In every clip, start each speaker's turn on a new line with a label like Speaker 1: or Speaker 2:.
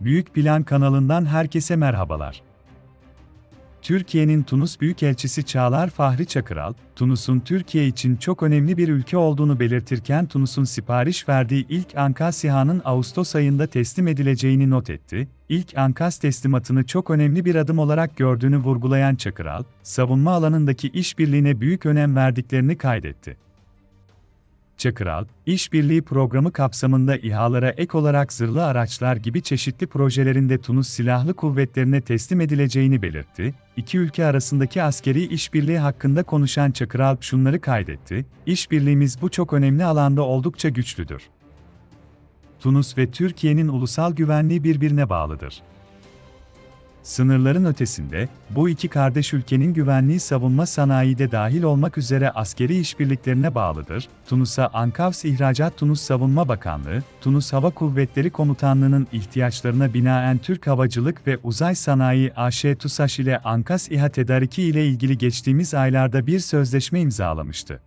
Speaker 1: Büyük Plan kanalından herkese merhabalar. Türkiye'nin Tunus Büyükelçisi Çağlar Fahri Çakıral, Tunus'un Türkiye için çok önemli bir ülke olduğunu belirtirken Tunus'un sipariş verdiği ilk Ankaz SİHA'nın Ağustos ayında teslim edileceğini not etti. İlk Ankaz teslimatını çok önemli bir adım olarak gördüğünü vurgulayan Çakıral, savunma alanındaki işbirliğine büyük önem verdiklerini kaydetti. Çakıral, işbirliği programı kapsamında İHA'lara ek olarak zırhlı araçlar gibi çeşitli projelerinde Tunus Silahlı Kuvvetlerine teslim edileceğini belirtti. İki ülke arasındaki askeri işbirliği hakkında konuşan Çakıral şunları kaydetti, İşbirliğimiz bu çok önemli alanda oldukça güçlüdür. Tunus ve Türkiye'nin ulusal güvenliği birbirine bağlıdır. Sınırların ötesinde, bu iki kardeş ülkenin güvenliği savunma sanayi de dahil olmak üzere askeri işbirliklerine bağlıdır. Tunus'a Ankavs İhracat Tunus Savunma Bakanlığı, Tunus Hava Kuvvetleri Komutanlığı'nın ihtiyaçlarına binaen Türk Havacılık ve Uzay Sanayi AŞ TUSAŞ ile Ankas İHA tedariki ile ilgili geçtiğimiz aylarda bir sözleşme imzalamıştı.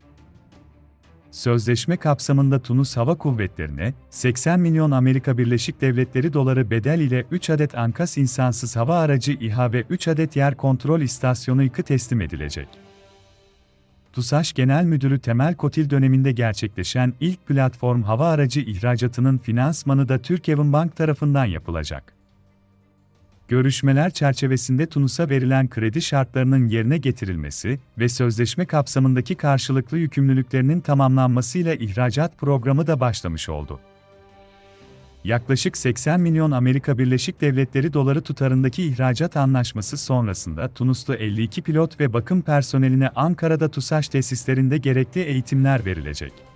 Speaker 1: Sözleşme kapsamında Tunus Hava Kuvvetleri'ne 80 milyon Amerika Birleşik Devletleri doları bedel ile 3 adet Ankas insansız hava aracı İHA ve 3 adet yer kontrol istasyonu İK'ı teslim edilecek. TUSAŞ Genel Müdürü Temel Kotil döneminde gerçekleşen ilk platform hava aracı ihracatının finansmanı da Türkevin Bank tarafından yapılacak. Görüşmeler çerçevesinde Tunus'a verilen kredi şartlarının yerine getirilmesi ve sözleşme kapsamındaki karşılıklı yükümlülüklerinin tamamlanmasıyla ihracat programı da başlamış oldu. Yaklaşık 80 milyon Amerika Birleşik Devletleri doları tutarındaki ihracat anlaşması sonrasında Tunuslu 52 pilot ve bakım personeline Ankara'da TUSAŞ tesislerinde gerekli eğitimler verilecek.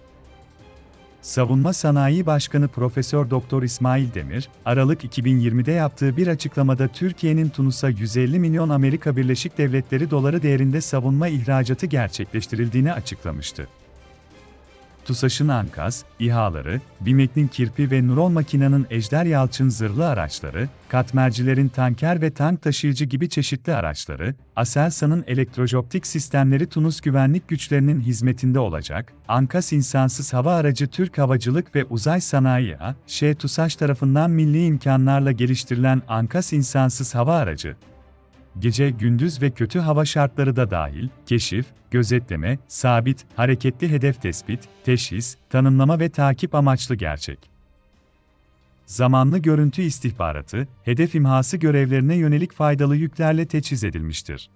Speaker 1: Savunma Sanayi Başkanı Profesör Doktor İsmail Demir, Aralık 2020'de yaptığı bir açıklamada Türkiye'nin Tunus'a 150 milyon Amerika Birleşik Devletleri doları değerinde savunma ihracatı gerçekleştirildiğini açıklamıştı. TUSAŞ'ın Ankaz, İHA'ları, BİMEK'in Kirpi ve Nuron Makina'nın Ejder Yalçın zırhlı araçları, Katmercilerin tanker ve tank taşıyıcı gibi çeşitli araçları, Aselsan'ın elektrojoptik sistemleri Tunus güvenlik güçlerinin hizmetinde olacak, Ankas insansız hava aracı Türk Havacılık ve Uzay Sanayi A.Ş. TUSAŞ tarafından milli imkanlarla geliştirilen Ankas insansız hava aracı, gece, gündüz ve kötü hava şartları da dahil, keşif, gözetleme, sabit, hareketli hedef tespit, teşhis, tanımlama ve takip amaçlı gerçek. Zamanlı görüntü istihbaratı, hedef imhası görevlerine yönelik faydalı yüklerle teçhiz edilmiştir.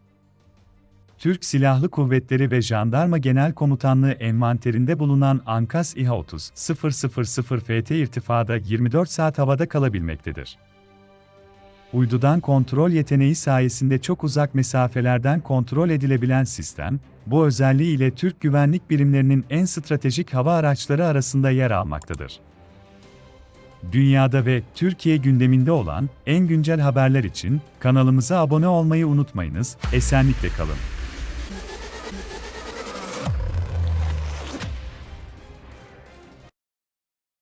Speaker 1: Türk Silahlı Kuvvetleri ve Jandarma Genel Komutanlığı envanterinde bulunan Ankas İHA 30 000 FT irtifada 24 saat havada kalabilmektedir. Uydudan kontrol yeteneği sayesinde çok uzak mesafelerden kontrol edilebilen sistem, bu özelliği ile Türk güvenlik birimlerinin en stratejik hava araçları arasında yer almaktadır. Dünyada ve Türkiye gündeminde olan en güncel haberler için kanalımıza abone olmayı unutmayınız. Esenlikle kalın.